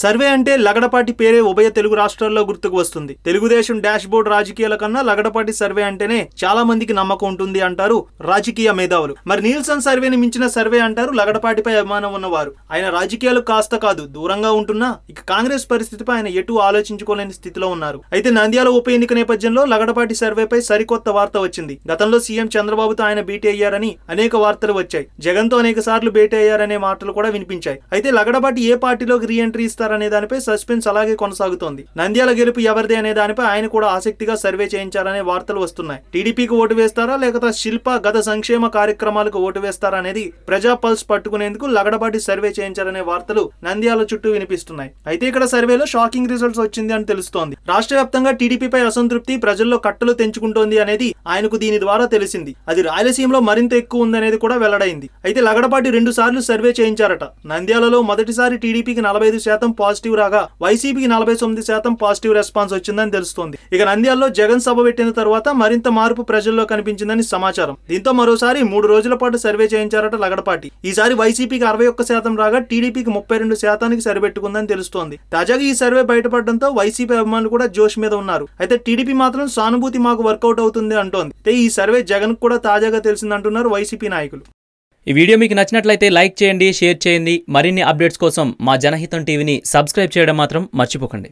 Survey అంటే లగడపాటి పేరే ఉభయ తెలుగు రాష్ట్రాల్లో గుర్తుకు వస్తుంది. తెలుగుదేశం డాష్ బోర్డ్ రాజకీయాల కన్నా లగడపాటి సర్వే అంటేనే చాలా మందికి నమ్మకం ఉంటుంది అంటారు రాజకీయ మేధావులు. మరి నీల్సన్ సర్వేని మించిన సర్వే అంటారు లగడపాటిపై అభిమానం ఉన్నవారు. ఆయన రాజకీయాలు కాస్త కాదు దూరంగా ఉంటున్నా ఇక కాంగ్రెస్ పరిస్థితిపై ఆయన ఎటు ఆలోచించుకోలేని స్థితిలో ఉన్నారు. అయితే నంద్యాల ఉప ఎన్నిక నేపథ్యంలో లగడపాటి సర్వేపై సరికొత్త వార్త వచ్చింది. గతంలో సీఎం చంద్రబాబుతో ఆయన భేటీ అయ్యారని అనేక వార్తలు వచ్చాయి. జగన్తో అనేక సార్లు భేటీ అయ్యారనే మాటలు కూడా వినిపించాయి. అయితే లగడపాటి ఏ పార్టీలోకి రీఎంట్రీ ఇస్తారు? ఇస్తారనే దానిపై సస్పెన్స్ అలాగే కొనసాగుతోంది. నంద్యాల గెలుపు ఎవరిది అనే దానిపై ఆయన కూడా ఆసక్తిగా సర్వే చేయించారనే వార్తలు వస్తున్నాయి. టీడీపీకి ఓటు వేస్తారా లేకపోతే శిల్ప గత సంక్షేమ కార్యక్రమాలకు ఓటు వేస్తారా అనేది ప్రజా పల్స్ పట్టుకునేందుకు లగడబాటి సర్వే చేయించారనే వార్తలు నంద్యాల చుట్టూ వినిపిస్తున్నాయి. అయితే ఇక్కడ సర్వేలో షాకింగ్ రిజల్ట్స్ వచ్చింది అని తెలుస్తోంది. రాష్ట్ర వ్యాప్తంగా టీడీపీపై అసంతృప్తి ప్రజల్లో కట్టలు తెంచుకుంటోంది అనేది ఆయనకు దీని ద్వారా తెలిసింది. అది రాయలసీమలో మరింత ఎక్కువ ఉందనేది కూడా వెల్లడైంది. అయితే లగడపాటి రెండు సార్లు సర్వే చేయించారట. నంద్యాలలో మొదటిసారి టీడీపీకి నలభై ఐదు శాతం పాజిటివ్ రాగా వైసీపీకి నలభై తొమ్మిది శాతం పాజిటివ్ రెస్పాన్స్ వచ్చిందని తెలుస్తోంది. ఇక నంద్యాలలో జగన్ సభ పెట్టిన తర్వాత మరింత మార్పు ప్రజల్లో కనిపించిందని సమాచారం. దీంతో మరోసారి మూడు రోజుల పాటు సర్వే చేయించారట లగడపాటి. ఈసారి వైసీపీకి అరవై ఒక్క శాతం రాగా టీడీపీకి ముప్పై రెండు శాతానికి సరిపెట్టుకుందని తెలుస్తోంది. తాజాగా ఈ సర్వే బయటపడడంతో వైసీపీ అభిమానులు కూడా జోష్ మీద ఉన్నారు. అయితే టీడీపీ మాత్రం సానుభూతి మాకు వర్కౌట్ అవుతుంది అంటోంది. అయితే ఈ సర్వే జగన్ కూడా తాజాగా తెలిసిందంటున్నారు వైసీపీ నాయకులు. ఈ వీడియో మీకు నచ్చినట్లయితే లైక్ చేయండి షేర్ చేయండి. మరిన్ని అప్డేట్స్ కోసం మా జనహితం టీవీని సబ్స్క్రైబ్ చేయడం మాత్రం మర్చిపోకండి.